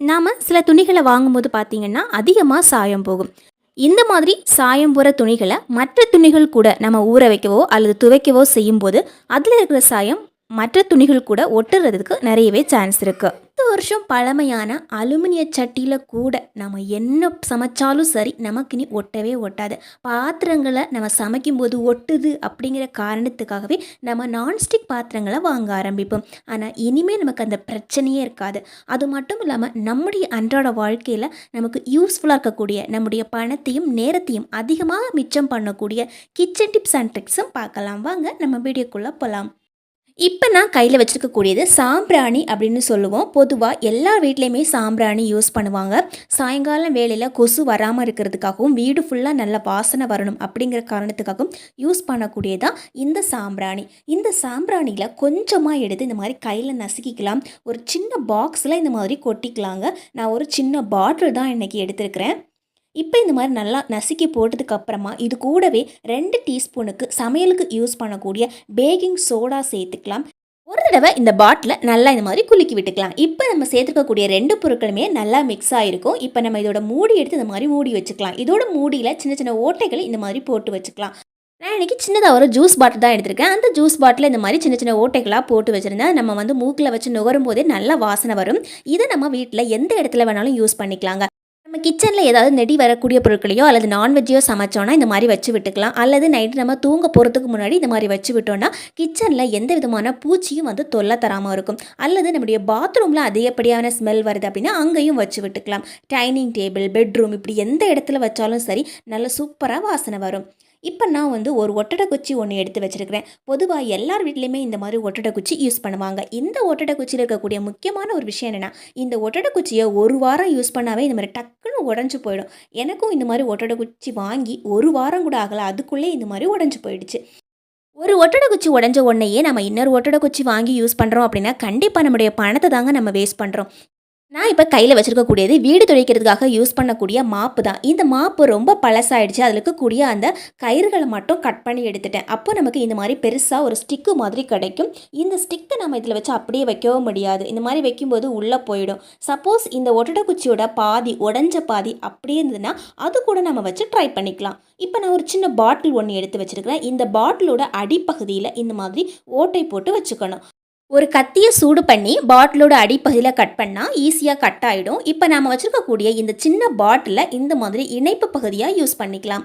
நாம் சில துணிகளை வாங்கும்போது பார்த்தீங்கன்னா அதிகமாக சாயம் போகும். இந்த மாதிரி சாயம் போகிற துணிகளை மற்ற துணிகள் கூட நம்ம ஊற வைக்கவோ அல்லது துவைக்கவோ செய்யும்போது அதில் இருக்கிற சாயம் மற்ற துணிகள் கூட ஒட்டுறதுக்கு நிறையவே சான்ஸ் இருக்குது பத்து வருஷம் பழமையான அலுமினிய சட்டியில் கூட நம்ம என்ன சமைச்சாலும் சரி நமக்கு இனி ஒட்டவே ஒட்டாது. பாத்திரங்களை நம்ம சமைக்கும்போது ஒட்டுது அப்படிங்கிற காரணத்துக்காகவே நம்ம நான்ஸ்டிக் பாத்திரங்களை வாங்க ஆரம்பிப்போம். ஆனால் இனிமேல் நமக்கு அந்த பிரச்சனையே இருக்காது. அது மட்டும் இல்லாமல் நம்முடைய அன்றாட வாழ்க்கையில் நமக்கு யூஸ்ஃபுல்லாக இருக்கக்கூடிய நம்முடைய பணத்தையும் நேரத்தையும் அதிகமாக மிச்சம் பண்ணக்கூடிய கிச்சன் டிப்ஸ் அண்ட் ட்ரிக்ஸும் பார்க்கலாம். வாங்க நம்ம வீடியோக்குள்ளே போகலாம் இப்போ நான் கையில் வச்சுருக்கக்கூடியது சாம்பிராணி அப்படின்னு சொல்லுவோம். பொதுவாக எல்லா வீட்லேயுமே சாம்பிராணி யூஸ் பண்ணுவாங்க. சாயங்காலம் வேலையில் கொசு வராமல் இருக்கிறதுக்காகவும் வீடு ஃபுல்லாக நல்ல வாசனை வரணும் அப்படிங்கிற காரணத்துக்காகவும் யூஸ் பண்ணக்கூடியதான் இந்த சாம்பிராணி. இந்த சாம்பிராணியில் கொஞ்சமாக எடுத்து இந்த மாதிரி கையில் நசுக்கிக்கலாம். ஒரு சின்ன பாக்ஸில் இந்த மாதிரி கொட்டிக்கலாங்க. நான் ஒரு சின்ன பாட்டில் தான் இன்றைக்கி எடுத்திருக்கிறேன். இப்போ இந்த மாதிரி நல்லா நசுக்கி போட்டதுக்கு அப்புறமா இது கூடவே ரெண்டு டீஸ்பூனுக்கு சமையலுக்கு யூஸ் பண்ணக்கூடிய பேக்கிங் சோடா சேர்த்துக்கலாம். ஒரு தடவை இந்த பாட்டிலை நல்லா இந்த மாதிரி குலுக்கி விட்டுக்கலாம். இப்போ நம்ம சேர்த்துக்கக்கூடிய ரெண்டு பொருட்களுமே நல்லா மிக்ஸ் ஆகிருக்கும் இப்போ நம்ம இதோட மூடி எடுத்து இந்த மாதிரி மூடி வச்சுக்கலாம். இதோட மூடியில் சின்ன சின்ன ஓட்டைகளை இந்த மாதிரி போட்டு வச்சுக்கலாம். நான் இன்றைக்கி சின்னதாக ஒரு ஜூஸ் பாட்டில் தான் எடுத்திருக்கேன். அந்த ஜூஸ் பாட்டில் இந்த மாதிரி சின்ன சின்ன ஓட்டைகளாக போட்டு வச்சுருந்தேன் நம்ம வந்து மூக்கில் வச்சு நுகரும் போதே நல்லா வாசனை வரும். இதை நம்ம வீட்டில் எந்த இடத்துல வேணாலும் யூஸ் பண்ணிக்கலாங்க. நம்ம கிச்சனில் ஏதாவது நெடி வரக்கூடிய பொருட்களையோ அல்லது நான்வெஜ்ஜையோ சமைச்சோன்னா இந்த மாதிரி வச்சு விட்டுக்கலாம். அல்லது நைட்டு நம்ம தூங்க போகிறதுக்கு முன்னாடி இந்த மாதிரி வச்சு விட்டோம்னா கிச்சனில் எந்த விதமான பூச்சியும் வந்து தொல்லை தராமல் இருக்கும். அல்லது நம்முடைய பாத்ரூமில் அதிகப்படியான ஸ்மெல் வருது அப்படின்னா அங்கேயும் வச்சு விட்டுக்கலாம். டைனிங் டேபிள் பெட்ரூம் இப்படி எந்த இடத்துல வச்சாலும் சரி நல்ல சூப்பராக வாசனை வரும். இப்போ நான் வந்து ஒரு ஒட்டடை குச்சி ஒன்று எடுத்து வச்சுருக்கிறேன். பொதுவாக எல்லார் வீட்லேயுமே இந்த மாதிரி ஒட்டடை குச்சி யூஸ் பண்ணுவாங்க. இந்த ஒட்டடை குச்சியில் இருக்கக்கூடிய முக்கியமான ஒரு விஷயம் என்னென்னா இந்த ஒட்டடை குச்சியை ஒரு வாரம் யூஸ் பண்ணாவே இந்த மாதிரி டக்குன்னு உடஞ்சி போயிடும். எனக்கும் இந்த மாதிரி ஒட்டடை குச்சி வாங்கி ஒரு வாரம் கூட ஆகலை அதுக்குள்ளே இந்த மாதிரி உடஞ்சி போயிடுச்சு. ஒரு ஒட்டடை குச்சி உடஞ்ச உடனேயே நம்ம இன்னொரு ஒட்டடை குச்சி வாங்கி யூஸ் பண்ணுறோம் அப்படின்னா கண்டிப்பாக நம்முடைய பணத்தை தாங்க நம்ம வேஸ்ட் பண்ணுறோம் நான் இப்போ கையில் வச்சுருக்கக்கூடியது வீடு துடைக்கிறதுக்காக யூஸ் பண்ணக்கூடிய மாப்பு தான். இந்த மாப்பு ரொம்ப பழசாயிடுச்சு. அதில் இருக்கக்கூடிய அந்த கயிறுகளை மட்டும் கட் பண்ணி எடுத்துட்டேன். அப்போ நமக்கு இந்த மாதிரி பெருசாக ஒரு ஸ்டிக்கு மாதிரி கிடைக்கும். இந்த ஸ்டிக்கை நம்ம இதில் வச்சு அப்படியே வைக்கவும் முடியாது. இந்த மாதிரி வைக்கும்போது உள்ளே போயிடும். சப்போஸ் இந்த ஒட்டட குச்சியோட பாதி உடஞ்ச பாதி அப்படியே இருந்ததுன்னா அது கூட நம்ம வச்சு ட்ரை பண்ணிக்கலாம். இப்போ நான் ஒரு சின்ன பாட்டில் ஒன்று எடுத்து வச்சுருக்கிறேன். இந்த பாட்டிலோட அடிப்பகுதியில் இந்த மாதிரி ஓட்டை போட்டு வச்சுக்கணும். ஒரு கத்தியை சூடு பண்ணி பாட்டிலோட அடிப்பகுதியில் கட் பண்ணால் ஈஸியாக கட் ஆகிடும் இப்போ நாம் வச்சுருக்கக்கூடிய இந்த சின்ன பாட்டிலில் இந்த மாதிரி இணைப்பு பகுதியாக யூஸ் பண்ணிக்கலாம்.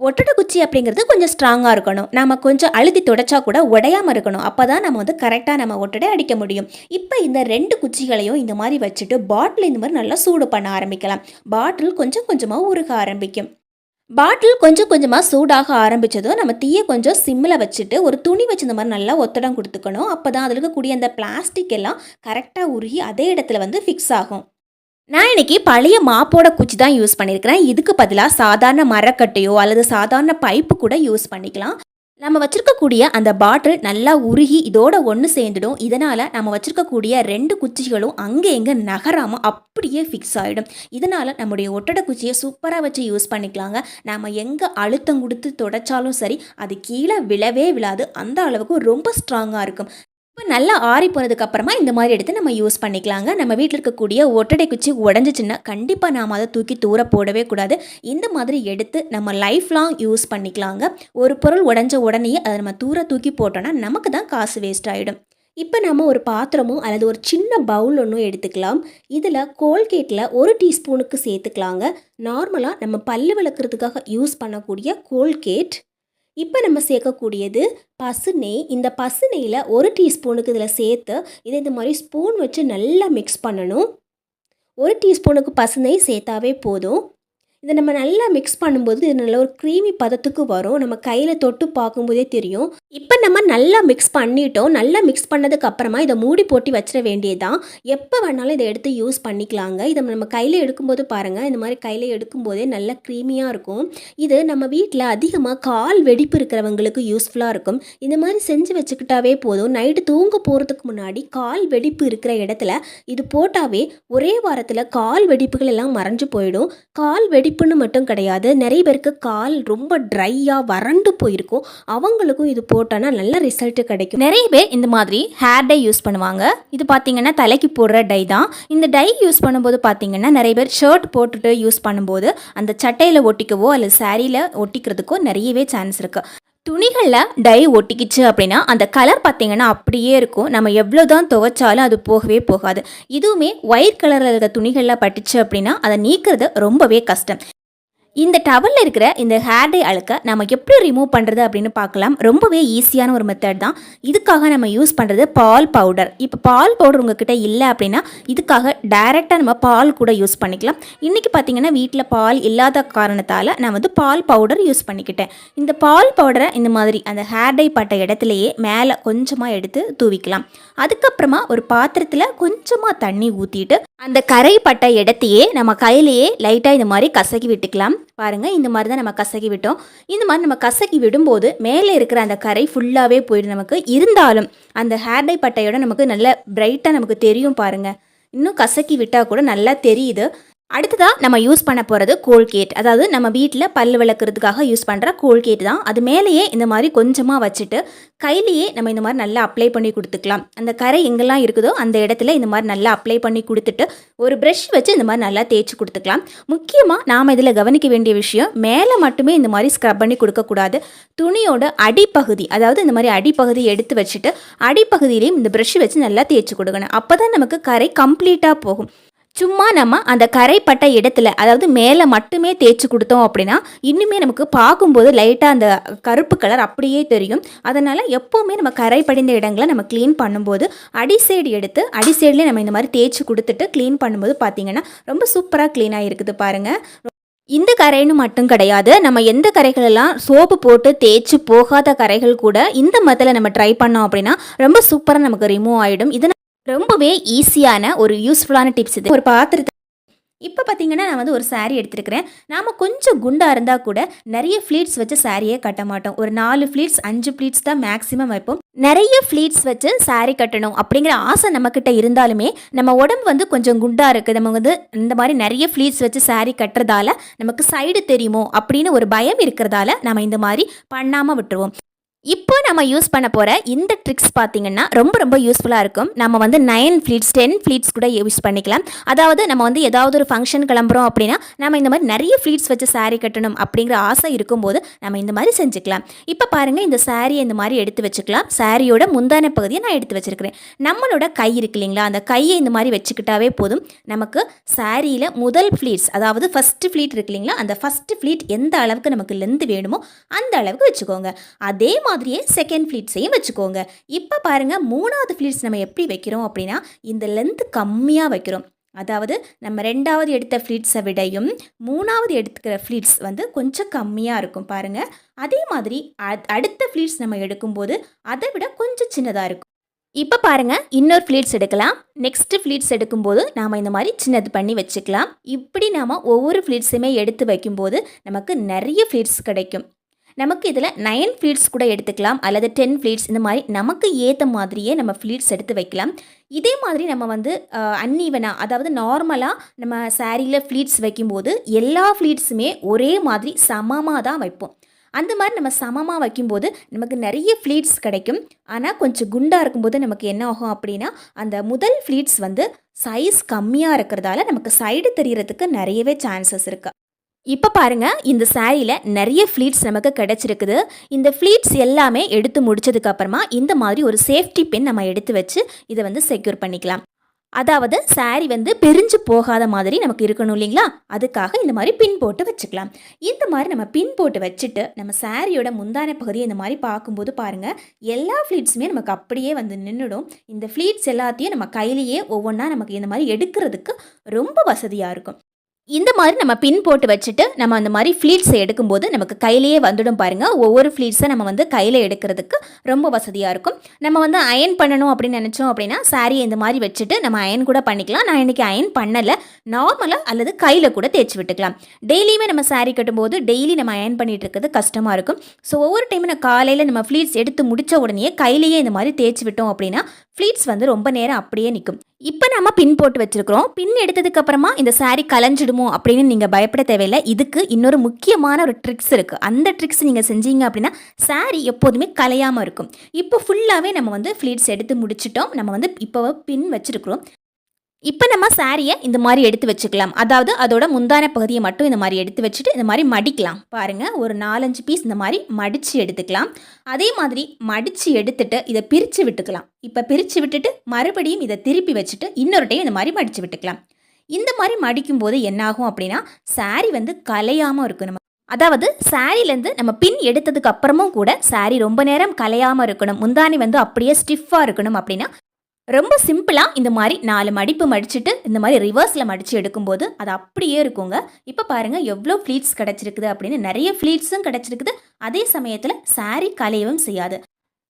ஒட்டடை குச்சி அப்படிங்கிறது கொஞ்சம் ஸ்ட்ராங்காக இருக்கணும். நம்ம கொஞ்சம் அழுத்தி தொடச்சா கூட உடையாமல் இருக்கணும். அப்போ தான் நம்ம வந்து கரெக்டாக நம்ம ஒட்டடை அடிக்க முடியும். இப்போ இந்த ரெண்டு குச்சிகளையும் இந்த மாதிரி வச்சுட்டு பாட்டில் இந்த மாதிரி நல்லா சூடு பண்ண ஆரம்பிக்கலாம். பாட்டில் கொஞ்சம் கொஞ்சமாக உருக ஆரம்பிக்கும். பாட்டில் கொஞ்சம் கொஞ்சமாக சூடாக ஆரம்பித்ததும் நம்ம தீயை கொஞ்சம் சிம்மில் வச்சுட்டு ஒரு துணி வச்சு இந்த மாதிரி நல்லா ஒத்தடம் கொடுத்துக்கணும். அப்போ தான் அதில் இருக்கக்கூடிய அந்த பிளாஸ்டிக் எல்லாம் கரெக்டாக உருகி அதே இடத்துல வந்து ஃபிக்ஸ் ஆகும். நான் இன்னைக்கு பழைய மாப்போட குச்சி தான் யூஸ் பண்ணியிருக்கிறேன் இதுக்கு பதிலாக சாதாரண மரக்கட்டையோ அல்லது சாதாரண பைப்பு கூட யூஸ் பண்ணிக்கலாம். நம்ம வச்சுருக்கக்கூடிய அந்த பாட்டில் நல்லா உருகி இதோட ஒன்று சேர்ந்துடும். இதனால் நம்ம வச்சுருக்கக்கூடிய ரெண்டு குச்சிகளும் அங்கே எங்கே நகராமல் அப்படியே ஃபிக்ஸ் ஆகிடும் இதனால் நம்முடைய ஒட்டடை குச்சியை சூப்பராக வச்சு யூஸ் பண்ணிக்கலாங்க. நம்ம எங்கே அழுத்தம் கொடுத்து தொடச்சாலும் சரி அது கீழே விழவே விழாது. அந்த அளவுக்கு ரொம்ப ஸ்ட்ராங்காக இருக்கும். இப்போ நல்லா ஆறி போனதுக்கு அப்புறமா இந்த மாதிரி எடுத்து நம்ம யூஸ் பண்ணிக்கலாங்க. நம்ம வீட்டில் இருக்கக்கூடிய ஒட்டடை குச்சி உடஞ்சிச்சின்னா கண்டிப்பாக நாம் அதை தூக்கி தூர போடவே கூடாது. இந்த மாதிரி எடுத்து நம்ம லைஃப் லாங் யூஸ் பண்ணிக்கலாங்க. ஒரு பொருள் உடஞ்ச உடனே அதை நம்ம தூர தூக்கி போட்டோன்னா நமக்கு தான் காசு வேஸ்ட் ஆகிடும் இப்போ நம்ம ஒரு பாத்திரமோ அல்லது ஒரு சின்ன பவுல் ஒன்றும் எடுத்துக்கலாம். இதில் கோல்கேட்டில் ஒரு டீஸ்பூனுக்கு சேர்த்துக்கலாங்க. நார்மலாக நம்ம பல்லு விளக்குறதுக்காக யூஸ் பண்ணக்கூடிய கோல்கேட் இப்போ நம்ம சேர்க்கக்கூடியது பசுநெய் இந்த பசுநெய்யில் ஒரு டீஸ்பூனுக்கு இதில் சேர்த்து இதை இந்த மாதிரி ஸ்பூன் வச்சு நல்லா மிக்ஸ் பண்ணணும். ஒரு டீஸ்பூனுக்கு பசுநெய் சேர்த்தாவே போதும். இதை நம்ம நல்லா மிக்ஸ் பண்ணும்போது இது நல்ல ஒரு க்ரீமி பதத்துக்கு வரும். நம்ம கையில் தொட்டு பார்க்கும்போதே தெரியும். இப்போ நம்ம நல்லா மிக்ஸ் பண்ணிட்டோம். நல்லா மிக்ஸ் பண்ணதுக்கு அப்புறமா இதை மூடி போட்டு வச்சிட வேண்டியதுதான். எப்போ வேணாலும் இதை எடுத்து யூஸ் பண்ணிக்கலாங்க. இதை நம்ம கையில் எடுக்கும்போது பாருங்கள் இந்த மாதிரி கையில் எடுக்கும்போதே நல்லா க்ரீமியாக இருக்கும். இது நம்ம வீட்டில் அதிகமாக கால் வெடிப்பு இருக்கிறவங்களுக்கு யூஸ்ஃபுல்லாக இருக்கும். இந்த மாதிரி செஞ்சு வச்சுக்கிட்டாவே போதும். நைட்டு தூங்க போகிறதுக்கு முன்னாடி கால் வெடிப்பு இருக்கிற இடத்துல இது போட்டாவே ஒரே வாரத்தில் கால் வெடிப்புகள் எல்லாம் மறைஞ்சு போயிடும். கால் வெடி வெடிப்புன்னு மட்டும் கிடையாது. நிறைய பேருக்கு கால் ரொம்ப ட்ரையாக வறண்டு போயிருக்கும் அவங்களுக்கும் இது போட்டோன்னா நல்ல ரிசல்ட் கிடைக்கும். நிறைய பேர் இந்த மாதிரி ஹேர் டை யூஸ் பண்ணுவாங்க. இது பார்த்தீங்கன்னா தலைக்கு போடுற டை தான். இந்த டை யூஸ் பண்ணும்போது பார்த்தீங்கன்னா நிறைய பேர் ஷர்ட் போட்டுட்டு யூஸ் பண்ணும்போது அந்த சட்டையில் ஒட்டிக்கவோ அல்லது சாரியில் ஒட்டிக்கிறதுக்கோ நிறையவே சான்ஸ் இருக்குது துணிகளில் டை ஒட்டிக்கிச்சு அப்படின்னா அந்த கலர் பார்த்திங்கன்னா அப்படியே இருக்கும். நம்ம எவ்வளோ தான் துவைச்சாலும் அது போகவே போகாது. இதுவுமே ஒயிட் கலரில் இருக்கிற துணிகளில் பட்டுச்சு அப்படின்னா அதை நீக்கிறது ரொம்பவே கஷ்டம். இந்த டவலில் இருக்கிற இந்த ஹேர் டை அழுக்க நம்ம எப்படி ரிமூவ் பண்ணுறது அப்படின்னு பார்க்கலாம். ரொம்பவே ஈஸியான ஒரு மெத்தட் தான். இதுக்காக நம்ம யூஸ் பண்ணுறது பால் பவுடர் இப்போ பால் பவுடர் உங்ககிட்ட இல்லை அப்படின்னா இதுக்காக டைரெக்டாக நம்ம பால் கூட யூஸ் பண்ணிக்கலாம். இன்றைக்கி பார்த்தீங்கன்னா வீட்டில் பால் இல்லாத காரணத்தால் நான் வந்து பால் பவுடர் யூஸ் பண்ணிக்கிட்டேன். இந்த பால் பவுடரை இந்த மாதிரி அந்த ஹேர் டை பட்ட இடத்துலையே மேலே கொஞ்சமாக எடுத்து தூவிக்கலாம். அதுக்கப்புறமா ஒரு பாத்திரத்தில் கொஞ்சமாக தண்ணி ஊற்றிட்டு அந்த கரை பட்ட இடத்தையே நம்ம கையிலேயே லைட்டாக இந்த மாதிரி கசக்கி விட்டுக்கலாம். பாருங்கள் இந்த மாதிரி தான் நம்ம கசக்கி விட்டோம். இந்த மாதிரி நம்ம கசக்கி விடும்போது மேலே இருக்கிற அந்த கரை ஃபுல்லாகவே போயிடும் நமக்கு. இருந்தாலும் அந்த ஹேர் டை பட்டையோட நமக்கு நல்ல பிரைட்டாக நமக்கு தெரியும் பாருங்கள் இன்னும் கசக்கி விட்டால் கூட நல்லா தெரியுது. அடுத்ததாக நம்ம யூஸ் பண்ண போகிறது கோல்கேட் அதாவது நம்ம வீட்டில் பல் விளக்குறதுக்காக யூஸ் பண்ணுற கோல்கேட் தான். அது மேலேயே இந்த மாதிரி கொஞ்சமாக வச்சுட்டு கையிலேயே நம்ம இந்த மாதிரி நல்லா அப்ளை பண்ணி கொடுத்துக்கலாம். அந்த கரை எங்கெல்லாம் இருக்குதோ அந்த இடத்துல இந்த மாதிரி நல்லா அப்ளை பண்ணி கொடுத்துட்டு ஒரு ப்ரஷ் வச்சு இந்த மாதிரி நல்லா தேய்ச்சி கொடுத்துக்கலாம். முக்கியமாக நாம் இதில் கவனிக்க வேண்டிய விஷயம் மேலே மட்டுமே இந்த மாதிரி ஸ்க்ரப் பண்ணி கொடுக்கக்கூடாது துணியோட அடிப்பகுதி அதாவது இந்த மாதிரி அடிப்பகுதி எடுத்து வச்சுட்டு அடிப்பகுதியிலையும் இந்த ப்ரஷ் வச்சு நல்லா தேய்ச்சி கொடுக்கணும். அப்போ தான் நமக்கு கரை கம்ப்ளீட்டாக போகும். சும்மா நம்ம அந்த கரைப்பட்ட இடத்துல அதாவது மேலே மட்டுமே தேய்ச்சி கொடுத்தோம் அப்படின்னா இன்னுமே நமக்கு பார்க்கும்போது லைட்டாக அந்த கருப்பு கலர் அப்படியே தெரியும். அதனால் எப்போவுமே நம்ம கரை படிந்த இடங்களை நம்ம க்ளீன் பண்ணும்போது அடி சைடு எடுத்து அடி சைட்லேயே நம்ம இந்த மாதிரி தேய்ச்சி கொடுத்துட்டு க்ளீன் பண்ணும்போது பார்த்தீங்கன்னா ரொம்ப சூப்பராக க்ளீனாக இருக்குது பாருங்கள் இந்த கரைன்னு மட்டும் கிடையாது. நம்ம எந்த கரைகளெல்லாம் சோப்பு போட்டு தேய்ச்சி போகாத கரைகள் கூட இந்த மதத்தில் நம்ம ட்ரை பண்ணோம் அப்படின்னா ரொம்ப சூப்பராக நமக்கு ரிமூவ் ஆகிடும் இதை ரொம்பவே ஈஸியான ஒரு யூஸ்ஃபுல்லான டிப்ஸ் இது. ஒரு பாத்திரத்தை இப்போ பார்த்தீங்கன்னா நான் வந்து ஒரு சாரீ எடுத்திருக்கிறேன். நாம் கொஞ்சம் குண்டாக இருந்தால் கூட நிறைய ஃப்ளீட்ஸ் வச்சு சாரியே கட்ட மாட்டோம். ஒரு நாலு ஃப்ளீட்ஸ் அஞ்சு ஃப்ளீட்ஸ் தான் மேக்ஸிமம் வைப்போம். நிறைய ஃப்ளீட்ஸ் வச்சு சாரீ கட்டணும் அப்படிங்கிற ஆசை நம்மக்கிட்ட இருந்தாலுமே நம்ம உடம்பு வந்து கொஞ்சம் குண்டாக இருக்குது நம்ம வந்து இந்த மாதிரி நிறைய ஃப்ளீட்ஸ் வச்சு சாரீ கட்டுறதால நமக்கு சைடு தெரியுமோ அப்படின்னு ஒரு பயம் இருக்கிறதால நம்ம இந்த மாதிரி பண்ணாமல் விட்டுருவோம். இப்போ நம்ம யூஸ் பண்ண போகிற இந்த ட்ரிக்ஸ் பார்த்தீங்கன்னா ரொம்ப ரொம்ப யூஸ்ஃபுல்லாக இருக்கும். நம்ம வந்து நைன் ஃப்ளீட்ஸ் டென் ஃப்ளீட்ஸ் கூட யூஸ் பண்ணிக்கலாம். அதாவது நம்ம வந்து ஏதாவது ஒரு ஃபங்க்ஷன் கிளம்புறோம் அப்படின்னா நம்ம இந்த மாதிரி நிறைய ஃப்ளீட்ஸ் வச்சு saree கட்டணும் அப்படிங்கிற ஆசை இருக்கும்போது நம்ம இந்த மாதிரி செஞ்சுக்கலாம். இப்போ பாருங்கள் இந்த சாரியை இந்த மாதிரி எடுத்து வச்சுக்கலாம். சாரியோட முந்தான பகுதியை நான் எடுத்து வச்சுருக்கிறேன். நம்மளோட கை இருக்கு இல்லைங்களா? அந்த கையை இந்த மாதிரி வச்சுக்கிட்டாவே போதும். நமக்கு சாரியில் முதல் ஃப்ளீட்ஸ் அதாவது ஃபஸ்ட்டு ஃப்ளீட் இருக்கு இல்லைங்களா? அந்த ஃபஸ்ட்டு ஃப்ளீட் எந்த அளவுக்கு நமக்கு லெந்து வேணுமோ அந்த அளவுக்கு வச்சுக்கோங்க. அதே மாதிரியே செகண்ட் ஃப்ளீட்ஸையும் வச்சுக்கோங்க. இப்போ பாருங்கள் மூணாவது ஃப்ளீட்ஸ் நம்ம எப்படி வைக்கிறோம் அப்படின்னா இந்த லென்த்து கம்மியாக வைக்கிறோம். அதாவது நம்ம ரெண்டாவது எடுத்த ஃப்ளீட்ஸை விடையும் மூணாவது எடுத்துக்கிற ஃப்ளீட்ஸ் வந்து கொஞ்சம் கம்மியாக இருக்கும் பாருங்கள் அதே மாதிரி அடுத்த ஃப்ளீட்ஸ் நம்ம எடுக்கும்போது அதை விட கொஞ்சம் சின்னதாக இருக்கும். இப்போ பாருங்க இன்னொரு ஃப்ளீட்ஸ் எடுக்கலாம். நெக்ஸ்ட் ஃப்ளீட்ஸ் எடுக்கும்போது நாம் இந்த மாதிரி சின்னது பண்ணி வச்சுக்கலாம். இப்படி நாம் ஒவ்வொரு ஃப்ளீட்ஸுமே எடுத்து வைக்கும்போது நமக்கு நிறைய ஃப்ளீட்ஸ் கிடைக்கும். நமக்கு இதில் நைன் ஃப்ளீட்ஸ் கூட எடுத்துக்கலாம் அல்லது டென் ஃப்ளீட்ஸ் இந்த மாதிரி நமக்கு ஏற்ற மாதிரியே நம்ம ஃப்ளீட்ஸ் எடுத்து வைக்கலாம். இதே மாதிரி நம்ம வந்து அன்ஈவனாக அதாவது நார்மலாக நம்ம சாரியில் ஃப்ளீட்ஸ் வைக்கும்போது எல்லா ஃப்ளீட்ஸுமே ஒரே மாதிரி சமமாக தான் வைப்போம். அந்த மாதிரி நம்ம சமமாக வைக்கும்போது நமக்கு நிறைய ஃப்ளீட்ஸ் கிடைக்கும். ஆனால் கொஞ்சம் குண்டாக இருக்கும்போது நமக்கு என்ன ஆகும் அப்படின்னா அந்த முதல் ஃப்ளீட்ஸ் வந்து சைஸ் கம்மியாக இருக்கிறதால நமக்கு சைடு தெரியறதுக்கு நிறையவே சான்சஸ் இருக்குது இப்போ பாருங்க இந்த சாரியில் நிறைய ஃப்ளீட்ஸ் நமக்கு கிடச்சிருக்குது. இந்த ஃப்ளீட்ஸ் எல்லாமே எடுத்து முடிச்சதுக்கப்புறமா இந்த மாதிரி ஒரு சேஃப்டி பின் நம்ம எடுத்து வச்சு இதை வந்து செக்யூர் பண்ணிக்கலாம். அதாவது சாரி வந்து பிரிஞ்சு போகாத மாதிரி நமக்கு இருக்கணும் இல்லைங்களா? அதுக்காக இந்த மாதிரி பின் போட்டு வச்சுக்கலாம். இந்த மாதிரி நம்ம பின் போட்டு வச்சுட்டு நம்ம சாரியோட முந்தான பகுதியை இந்த மாதிரி பார்க்கும்போது பாருங்கள் எல்லா ஃப்ளீட்ஸுமே நமக்கு அப்படியே வந்து நின்றுடும் இந்த ஃப்ளீட்ஸ் எல்லாத்தையும் நம்ம கையிலேயே ஒவ்வொன்றா நமக்கு இந்த மாதிரி எடுக்கிறதுக்கு ரொம்ப வசதியாக இருக்கும். இந்த மாதிரி நம்ம பின் போட்டு வச்சுட்டு நம்ம அந்த மாதிரி ஃப்ளீட்ஸை எடுக்கும்போது நமக்கு கையிலேயே வந்துடும் பாருங்க. ஒவ்வொரு ஃப்ளீட்ஸை நம்ம வந்து கையில் எடுக்கிறதுக்கு ரொம்ப வசதியாக இருக்கும். நம்ம வந்து அயன் பண்ணணும் அப்படின்னு நினச்சோம் அப்படின்னா சாரியை இந்த மாதிரி வச்சுட்டு நம்ம அயன் கூட பண்ணிக்கலாம். நான் இன்னைக்கு அயன் பண்ணலை. நார்மலாக அல்லது கையில் கூட தேய்ச்சி விட்டுக்கலாம். டெய்லியுமே நம்ம சாரீ கட்டும்போது டெய்லி நம்ம அயன் பண்ணிட்டு இருக்கிறது கஷ்டமாக இருக்கும். ஸோ ஒவ்வொரு டைமும் நான் காலையில் நம்ம ஃப்ளீட்ஸ் எடுத்து முடித்த உடனே கையிலேயே இந்த மாதிரி தேய்ச்சி விட்டோம் அப்படின்னா ஃப்ளீட்ஸ் வந்து ரொம்ப நேரம் அப்படியே நிற்கும் இப்போ நம்ம பின் போட்டு வச்சிருக்கிறோம். பின் எடுத்ததுக்கு அப்புறமா இந்த saree கலைஞ்சிடுமோ அப்படின்னு நீங்கள் பயப்பட தேவையில்லை. இதுக்கு இன்னொரு முக்கியமான ஒரு ட்ரிக்ஸ் இருக்குது அந்த ட்ரிக்ஸ் நீங்கள் செஞ்சீங்க அப்படின்னா saree எப்போதுமே கலையாமல் இருக்கும். இப்போ ஃபுல்லாகவே நம்ம வந்து ஃப்ளீட்ஸ் எடுத்து முடிச்சிட்டோம். நம்ம வந்து இப்போ பின் வச்சிருக்கிறோம். இப்போ நம்ம சாரியை இந்த மாதிரி எடுத்து வச்சுக்கலாம். அதாவது அதோட முந்தான பகுதியை மட்டும் இந்த மாதிரி எடுத்து வச்சுட்டு இந்த மாதிரி மடிக்கலாம். பாருங்கள் ஒரு நாலஞ்சு பீஸ் இந்த மாதிரி மடித்து எடுத்துக்கலாம். அதே மாதிரி மடித்து எடுத்துட்டு இதை பிரித்து விட்டுக்கலாம். இப்போ பிரித்து விட்டுட்டு மறுபடியும் இதை திருப்பி வச்சுட்டு இன்னொரு டைம் இந்த மாதிரி மடித்து விட்டுக்கலாம். இந்த மாதிரி மடிக்கும் போது என்னாகும் அப்படின்னா சாரி வந்து கலையாமல் இருக்கும் நம்ம. அதாவது சாரிலேருந்து நம்ம பின் எடுத்ததுக்கு அப்புறமும் கூட சாரி ரொம்ப நேரம் கலையாமல் இருக்கணும். முந்தானி வந்து அப்படியே ஸ்டிஃபாக இருக்கணும் அப்படின்னா ரொம்ப சிம்பிளாக இந்த மாதிரி நாலு மடிப்பு மடிச்சுட்டு இந்த மாதிரி ரிவர்ஸில் மடித்து எடுக்கும்போது அது அப்படியே இருக்குங்க. இப்போ பாருங்கள் எவ்வளோ ஃப்ளீட்ஸ் கிடச்சிருக்குது அப்படின்னு. நிறைய ஃப்ளீட்ஸும் கிடச்சிருக்குது. அதே சமயத்தில் saree கலையவும் செய்யாது.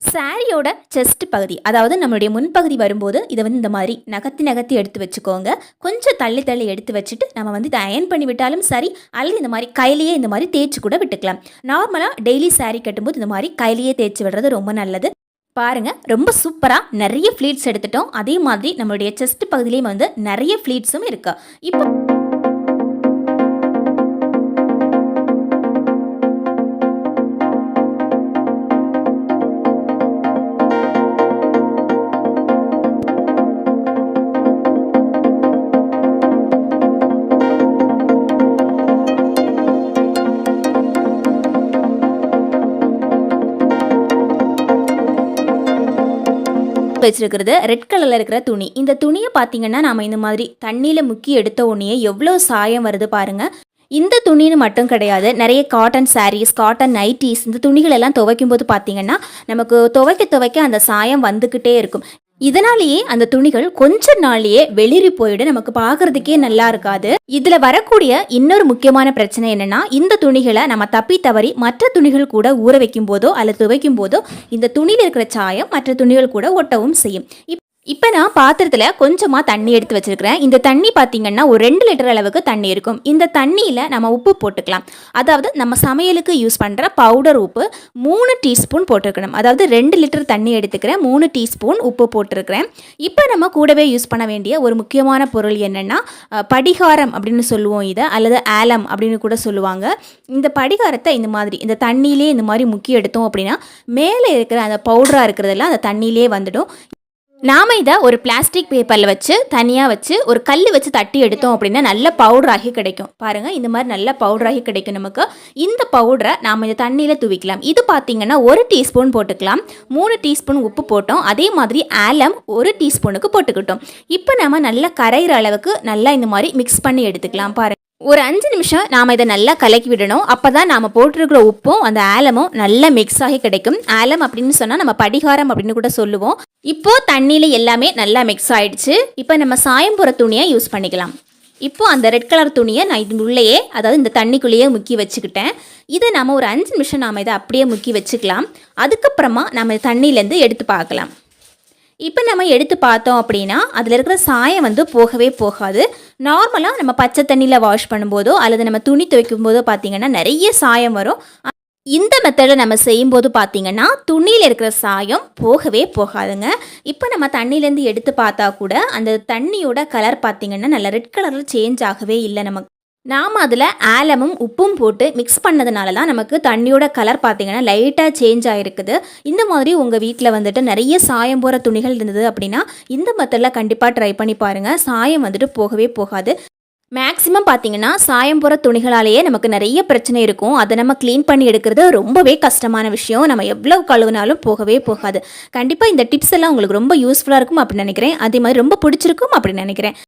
சாரியோட செஸ்ட் பகுதி அதாவது நம்மளுடைய முன்பகுதி வரும்போது இதை வந்து இந்த மாதிரி நகர்த்தி நகர்த்தி எடுத்து வச்சுக்கோங்க. கொஞ்சம் தள்ளி தள்ளி எடுத்து வச்சுட்டு நம்ம வந்து இதை அயன் பண்ணி விட்டாலும் சரி அல்லது இந்த மாதிரி கையிலேயே இந்த மாதிரி தேய்ச்சி கூட விட்டுக்கலாம். நார்மலாக டெய்லி சாரி கட்டும்போது இந்த மாதிரி கையிலேயே தேய்ச்சி விடுறது ரொம்ப நல்லது. பாருங்க ரொம்ப சூப்பராக நிறைய ஃப்ளீட்ஸ் எடுத்துட்டோம். அதே மாதிரி நம்மளுடைய செஸ்ட் பகுதியிலையும் வந்து நிறைய ஃப்ளீட்ஸும் இருக்கு. இப்போ வச்சிருக்கிறது ரெட் கலரில் இருக்கிற துணி. இந்த துணியை பார்த்தீங்கன்னா நாம இந்த மாதிரி தண்ணியில் முக்கி எடுத்த உடனே எவ்வளோ சாயம் வருது பாருங்க. இந்த துணின்னு மட்டும் கிடையாது நிறைய காட்டன் சாரீஸ் காட்டன் நைட்டிஸ் இந்த துணிகள் எல்லாம் துவைக்கும் போது பார்த்தீங்கன்னா நமக்கு துவைக்க துவைக்க அந்த சாயம் வந்துக்கிட்டே இருக்கும். இதனாலேயே அந்த துணிகள் கொஞ்ச நாள்லயே வெளிரி போயிடும். நமக்கு பார்க்கறதுக்கே நல்லா இருக்காது. இதுல வரக்கூடிய இன்னொரு முக்கியமான பிரச்சனை என்னன்னா இந்த துணிகளை நம்ம தப்பி தவறி மற்ற துணிகள் கூட ஊற வைக்கும் போதோ அல்லது துவைக்கும் போதோ இந்த துணியில் இருக்கிற சாயம் மற்ற துணிகள் கூட ஒட்டவும் செய்யும். இப்போ நான் பாத்திரத்தில் கொஞ்சமாக தண்ணி எடுத்து வச்சுருக்கிறேன். இந்த தண்ணி பார்த்தீங்கன்னா ஒரு ரெண்டு லிட்டர் அளவுக்கு தண்ணி இருக்கும். இந்த தண்ணியில் நம்ம உப்பு போட்டுக்கலாம். அதாவது நம்ம சமையலுக்கு யூஸ் பண்ணுற பவுடர் உப்பு மூணு டீஸ்பூன் போட்டிருக்கணும். அதாவது ரெண்டு லிட்டர் தண்ணி எடுத்துக்கிறேன். மூணு டீஸ்பூன் உப்பு போட்டிருக்கிறேன். இப்போ நம்ம கூடவே யூஸ் பண்ண வேண்டிய ஒரு முக்கியமான பொருள் என்னென்னா படிகாரம் அப்படின்னு சொல்லுவோம் இதை. அல்லது ஆலம் அப்படின்னு கூட சொல்லுவாங்க. இந்த படிகாரத்தை இந்த மாதிரி இந்த தண்ணியிலே இந்த மாதிரி முக்கிய எடுத்தோம் அப்படின்னா மேலே இருக்கிற அந்த பவுடராக இருக்கிறதெல்லாம் அந்த தண்ணியிலே வந்துடும். நாம இதை ஒரு பிளாஸ்டிக் பேப்பரில் வச்சு தனியாக வச்சு ஒரு கல் வச்சு தட்டி எடுத்தோம் அப்படின்னா நல்ல பவுடராகி கிடைக்கும். பாருங்கள் இந்த மாதிரி நல்ல பவுடராகி கிடைக்கும் நமக்கு. இந்த பவுடரை நாம் இந்த தண்ணியில் தூவிக்கலாம். இது பார்த்தீங்கன்னா ஒரு டீஸ்பூன் போட்டுக்கலாம். மூணு டீஸ்பூன் உப்பு போட்டோம். அதே மாதிரி ஆலம் ஒரு டீஸ்பூனுக்கு போட்டுக்கிட்டோம். இப்போ நம்ம நல்லா கரையிற அளவுக்கு நல்லா இந்த மாதிரி மிக்ஸ் பண்ணி எடுத்துக்கலாம். பாருங்கள் ஒரு அஞ்சு நிமிஷம் நாம் இதை நல்லா கலக்கி விடணும். அப்போ தான் நாம் போட்டிருக்கிற உப்பும் அந்த ஆலமும் நல்லா மிக்ஸ் ஆகி கிடைக்கும். ஆலம் அப்படின்னு சொன்னால் நம்ம படிகாரம் அப்படின்னு கூட சொல்லுவோம். இப்போ தண்ணியில் எல்லாமே நல்லா மிக்ஸ் ஆயிடுச்சு. இப்போ நம்ம சாயம் போகிற துணியை யூஸ் பண்ணிக்கலாம். இப்போ அந்த ரெட் கலர் துணியை நான் இது உள்ளேயே அதாவது இந்த தண்ணிக்குள்ளேயே முக்கி வச்சுக்கிட்டேன். இதை நம்ம ஒரு அஞ்சு நிமிஷம் நாம் இதை அப்படியே முக்கி வச்சுக்கலாம். அதுக்கப்புறமா நம்ம தண்ணியிலேருந்து எடுத்து பார்க்கலாம். இப்போ நம்ம எடுத்து பார்த்தோம் அப்படின்னா அதில் இருக்கிற சாயம் வந்து போகவே போகாது. நார்மலாக நம்ம பச்சை தண்ணியில் வாஷ் பண்ணும்போதோ அல்லது நம்ம துணி துவைக்கும் போதோ பார்த்திங்கன்னா நிறைய சாயம் வரும். இந்த மெத்தடில் நம்ம செய்யும்போது பார்த்திங்கன்னா துணியில் இருக்கிற சாயம் போகவே போகாதுங்க. இப்போ நம்ம தண்ணியிலேருந்து எடுத்து பார்த்தா கூட அந்த தண்ணியோட கலர் பார்த்திங்கன்னா நல்ல ரெட் கலரில் சேஞ்ச் ஆகவே இல்லை நமக்கு. நாம் அதில் ஆலமும் உப்பும் போட்டு மிக்ஸ் பண்ணதுனால தான் நமக்கு தண்ணியோட கலர் பார்த்திங்கன்னா லைட்டாக சேஞ்ச் ஆகிருக்குது இந்த மாதிரி உங்கள் வீட்டில் வந்துட்டு நிறைய சாயம் போகிற துணிகள் இருந்தது அப்படின்னா இந்த மெத்தடில் கண்டிப்பாக ட்ரை பண்ணி பாருங்கள் சாயம் வந்துட்டு போகவே போகாது. மேக்ஸிமம் பார்த்தீங்கன்னா சாயம் போகிற துணிகளாலேயே நமக்கு நிறைய பிரச்சனை இருக்கும். அதை நம்ம க்ளீன் பண்ணி எடுக்கிறது ரொம்பவே கஷ்டமான விஷயம். நம்ம எவ்வளோ கழுவினாலும் போகவே போகாது. கண்டிப்பாக இந்த டிப்ஸ் எல்லாம் உங்களுக்கு ரொம்ப யூஸ்ஃபுல்லாக இருக்கும் அப்படின்னு நினைக்கிறேன். அதே மாதிரி ரொம்ப பிடிச்சிருக்கும் அப்படின்னு நினைக்கிறேன்.